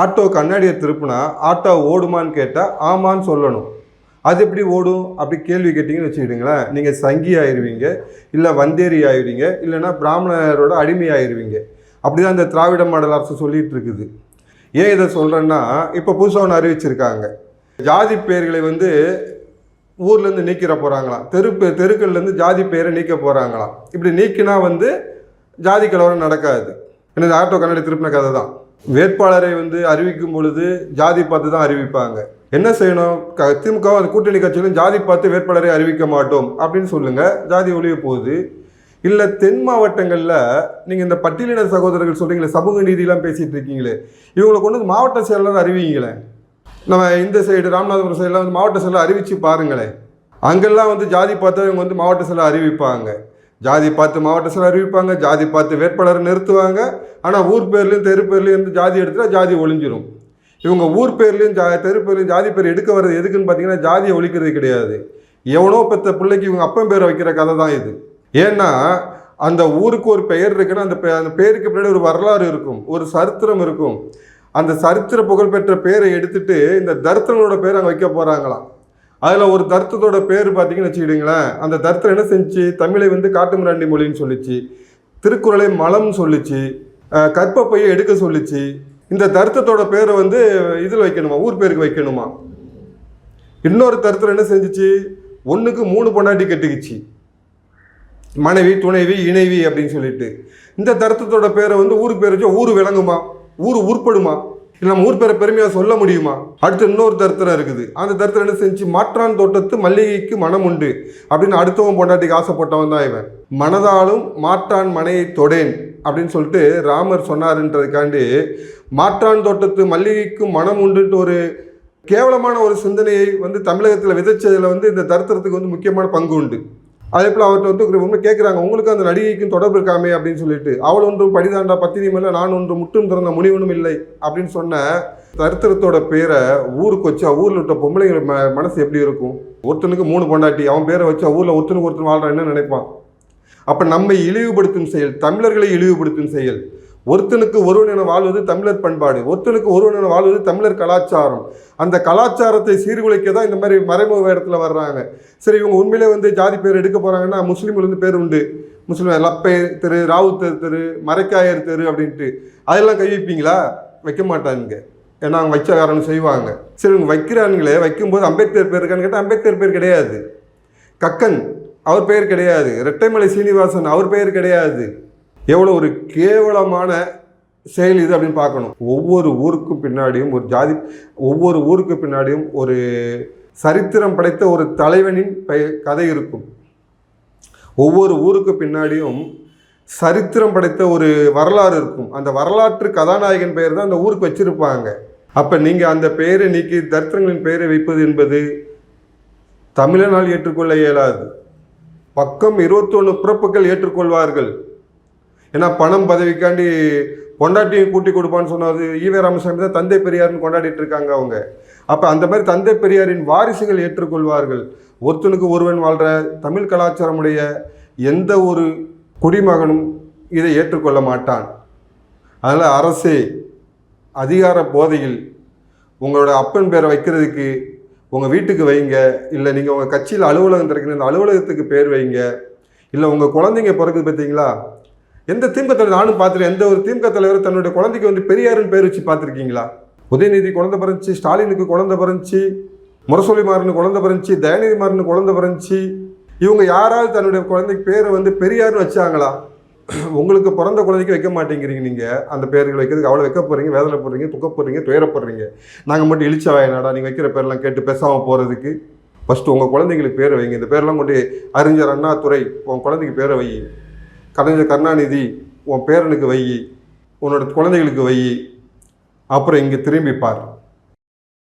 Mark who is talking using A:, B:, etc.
A: Auto கண்ணாடியை திருப்பினா auto ஓடுமான்னு கேட்டால் ஆமான்னு சொல்லணும். அது எப்படி ஓடும்? அப்படி கேள்வி கேட்டிங்கன்னு வச்சுக்கிட்டுங்களேன். நீங்கள் சங்கி ஆயிடுவீங்க இல்லை வந்தேரி ஆயிடுவீங்க இல்லைன்னா பிராமணரோட அடிமை ஆயிடுவீங்க அப்படி தான் இந்த திராவிட மாடல் அரசு சொல்லிகிட்டு இருக்குது. ஏன் இதை சொல்கிறேன்னா இப்போ புதுசாக ஒன்று அறிவிச்சிருக்காங்க. ஜாதி பெயர்களை வந்து ஊர்லேருந்து நீக்கிற போகிறாங்களாம் தெரு தெருக்கள்லேருந்து ஜாதி பெயரை நீக்க போகிறாங்களாம் இப்படி நீக்கினா வந்து ஜாதி கலவரம் நடக்காது. எனது ஆட்டோ கண்ணாடி திருப்பின கதை தான் வேட்பாளரை வந்து அறிவிக்கும் பொழுது ஜாதி பார்த்து தான் அறிவிப்பாங்க. என்ன செய்யணும்? க திமுக அந்த கூட்டணி கட்சிகளும் ஜாதி பார்த்து வேட்பாளரை அறிவிக்க மாட்டோம் அப்படின்னு சொல்லுங்கள் ஜாதி ஒழிய போகுது. இல்லை தென் மாவட்டங்களில் நீங்கள் இந்த பட்டியலின சகோதரர்கள் சொல்கிறீங்களே சமூக நீதியெலாம் பேசிகிட்டு இருக்கீங்களே இவங்களை கொண்டு வந்து மாவட்ட செயலாளர் அறிவிங்களேன் நம்ம இந்த சைடு ராமநாதபுரம் சைடில் வந்து மாவட்ட செயலர் அறிவித்து பாருங்களேன். அங்கெல்லாம் வந்து ஜாதி பார்த்தா இவங்க வந்து மாவட்ட செயலர் அறிவிப்பாங்க. ஜாதி பார்த்து மாவட்ட செயலர் அறிவிப்பாங்க ஜாதி பார்த்து வேட்பாளரை நிறுத்துவாங்க. ஆனால் ஊர் பேர்லேயும் தெரு பேர்லேயும் இருந்து ஜாதி எடுத்துட்டா ஜாதி ஒழிஞ்சிரும் இவங்க ஊர் பேர்லேயும் ஜா தெரு பேர்லேயும் ஜாதி பேர் எடுக்க வர்றது எதுக்குன்னு பார்த்தீங்கன்னா ஜாதியை ஒழிக்கிறது கிடையாது. எவனோ பெற்ற பிள்ளைக்கு இவங்க அப்பன் பேரை வைக்கிற கதை தான் இது. ஏன்னா அந்த ஊருக்கு ஒரு பெயர் இருக்குன்னா அந்த அந்த பேருக்கு பின்னாடி ஒரு வரலாறு இருக்கும் ஒரு சரித்திரம் இருக்கும். அந்த சரித்திர புகழ்பெற்ற பேரை எடுத்துட்டு இந்த தரித்திரங்களோட பேர் அங்கே வைக்க போகிறாங்களாம் அதில் ஒரு தர்த்தத்தோட பேர் பார்த்தீங்கன்னு வச்சுக்கிட்டீங்களேன். அந்த தர்த்தம் என்ன செஞ்சு தமிழை வந்து காட்டுமிராண்டி மொழின்னு சொல்லிச்சு. திருக்குறளை மலம் சொல்லிச்சு. கற்பப்பையை எடுக்க சொல்லிச்சு. இந்த தர்த்தத்தோட பேரை வந்து இதில் வைக்கணுமா? ஊர் பேருக்கு வைக்கணுமா? இன்னொரு தருத்தர் என்ன செஞ்சுச்சு? ஒன்றுக்கு மூணு பொண்டாட்டி கட்டிக்கிச்சு. மனைவி துணைவி இணைவி அப்படின்னு சொல்லிட்டு. இந்த தருத்தத்தோட பேரை வந்து ஊருக்கு பேர் வச்சா ஊர் விளங்குமா? ஊர் உருப்படுமா? இல்லை நம்ம ஊர் பேரை பெருமையாக சொல்ல முடியுமா? அடுத்து இன்னொரு தருத்திரம் இருக்குது. அந்த தருத்திரம் என்ன செஞ்சு? மாற்றான் தோட்டத்து மல்லிகைக்கு மனம் உண்டு. அப்படின்னு அடுத்தவன் பொண்டாட்டிக்கு ஆசைப்பட்டவன் தான் இவன். மனதாலும் மாற்றான் மனையை தொடேன் அப்படின்னு சொல்லிட்டு ராமர் சொன்னாருன்றதுக்காண்டி மாற்றான் தோட்டத்து மல்லிகைக்கும் மனம் உண்டுன்ட்டு ஒரு கேவலமான ஒரு சிந்தனையை வந்து தமிழகத்தில் விதைச்சதில் வந்து இந்த தருத்திரத்துக்கு வந்து முக்கியமான பங்கு உண்டு. அதே போல் அவர்கிட்ட வந்து ரொம்ப கேட்குறாங்க உங்களுக்கு அந்த நடிகைக்கும் தொடர்பு இருக்காமே அப்படின்னு சொல்லிட்டு. அவள் ஒன்றும் படிதாண்டா பத்தினியும் இல்லை நான் ஒன்று முட்டும் திறந்த முனிவனும் இல்லை அப்படின்னு சொன்ன தரித்திரத்தோட பேரை ஊருக்கு வச்சா ஊரில் விட்ட பொம்பளைங்க ம மனசு எப்படி இருக்கும்? ஒருத்தனுக்கு மூணு பொண்டாட்டி அவன் பேரை வச்சா ஊரில் ஒருத்தனுக்கு ஒருத்தன் வாழ்கிறான் என்ன நினைப்பான்? அப்போ நம்மை இழிவுபடுத்தும் செயல் தமிழர்களை இழிவுபடுத்தும் செயல் ஒருத்தனுக்கு ஒருவன் என வாழ்வது தமிழர் பண்பாடு ஒருத்தனுக்கு ஒருவன் என வாழ்வது தமிழர் கலாச்சாரம். அந்த கலாச்சாரத்தை சீர்குலைக்க தான் இந்த மாதிரி மறைமுக இடத்துல வர்றாங்க. சரி இவங்க உண்மையிலே வந்து ஜாதி பேர் எடுக்க போகிறாங்கன்னா முஸ்லீம்லேருந்து பேர் உண்டு. முஸ்லீம் லப்பை தெரு ராவுத்தர் தெரு மரைக்காயர் தெரு அப்படின்ட்டு. அதெல்லாம் கை வைப்பீங்களா? வைக்க மாட்டாங்க ஏன்னா அவங்க வச்ச காரணம் செய்வாங்க. சரி இவங்க வைக்கிறானுங்களே வைக்கும்போது அம்பேத்கர் பேர் இருக்கான்னு கேட்டால் அம்பேத்கர் பேர் கிடையாது. கக்கன் அவர் பெயர் கிடையாது. ரெட்டைமலை சீனிவாசன் அவர் பெயர் கிடையாது. எவ்வளோ ஒரு கேவலமான செயல் இது அப்படின்னு பார்க்கணும். ஒவ்வொரு ஊருக்கும் பின்னாடியும் ஒரு ஜாதி ஒவ்வொரு ஊருக்கு பின்னாடியும் ஒரு சரித்திரம் படைத்த ஒரு தலைவனின் பெயர் கதை இருக்கும். ஒவ்வொரு ஊருக்கு பின்னாடியும் சரித்திரம் படைத்த ஒரு வரலாறு இருக்கும். அந்த வரலாற்று கதாநாயகன் பெயர் தான் அந்த ஊருக்கு வச்சுருப்பாங்க. அப்போ நீங்கள் அந்த பெயரை நீக்கி தரித்திரங்களின் பெயரை வைப்பது என்பது தமிழனால் ஏற்றுக்கொள்ள இயலாது. பக்கம் இருபத்தொன்று பிறப்புகள் ஏற்றுக்கொள்வார்கள். ஏன்னா பணம் பதவிக்காண்டி பொண்டாட்டியும் கூட்டி கொடுப்பான்னு சொன்னது ஈவே ராமசாமி தான் தந்தை பெரியார்னு கொண்டாடிட்டு இருக்காங்க அவங்க. அப்போ அந்த மாதிரி தந்தை பெரியாரின் வாரிசுகள் ஏற்றுக்கொள்வார்கள். ஒருத்தனுக்கு ஒருவன் வாழ்கிற தமிழ் கலாச்சாரமுடைய எந்த ஒரு குடிமகனும் இதை ஏற்றுக்கொள்ள மாட்டான். அதனால் அரசே அதிகார போதையில் உங்களோட அப்பன் பேரை வைக்கிறதுக்கு உங்கள் வீட்டுக்கு வைங்க. இல்லை நீங்கள் உங்கள் கட்சியில் அலுவலகம் திறக்கிற அந்த அலுவலகத்துக்கு பேர் வைங்க. இல்லை உங்கள் குழந்தைங்க பிறகுது பார்த்தீங்களா எந்த திமுக தலைவர் நானும் பார்த்துருக்கேன் எந்த ஒரு திமுக தலைவர் தன்னுடைய குழந்தைக்கு வந்து பெரியாருன்னு பேர் வச்சு பார்த்துருக்கீங்களா? உதயநிதி குழந்தை பிறந்துச்சு ஸ்டாலினுக்கு குழந்தை பிறந்துச்சு முரசொலி மாறனு குழந்தை பிறந்துச்சு தயநிதி மாறனு குழந்தை பிறந்துச்சு. இவங்க யாராவது தன்னுடைய குழந்தைக்கு பேரை வந்து பெரியார்னு வச்சாங்களா? உங்களுக்கு பிறந்த குழந்தைக்கு வைக்க மாட்டேங்கிறீங்க நீங்கள் அந்த பேர்கள் வைக்கிறதுக்கு அவ்வளோ வைக்க போகிறீங்க வேதனை போடுறீங்க துக்க போடுறீங்க. துயரப்படுறீங்க நாங்கள் மட்டும் இழிச்ச வாயனாடா நீங்கள் வைக்கிற பேர்லாம் கேட்டு பேசாமல் போகிறதுக்கு ஃபஸ்ட்டு உங்கள் குழந்தைங்களுக்கு பேரை வைங்க. இந்த பேர்லாம் கொண்டு அறிஞர் அண்ணா துறை உன் குழந்தைக்கு பேரை வை. கலைஞர் கருணாநிதி உன் பேரனுக்கு வை உன்னோட குழந்தைகளுக்கு வை அப்புறம் இங்கே திரும்பி பார்.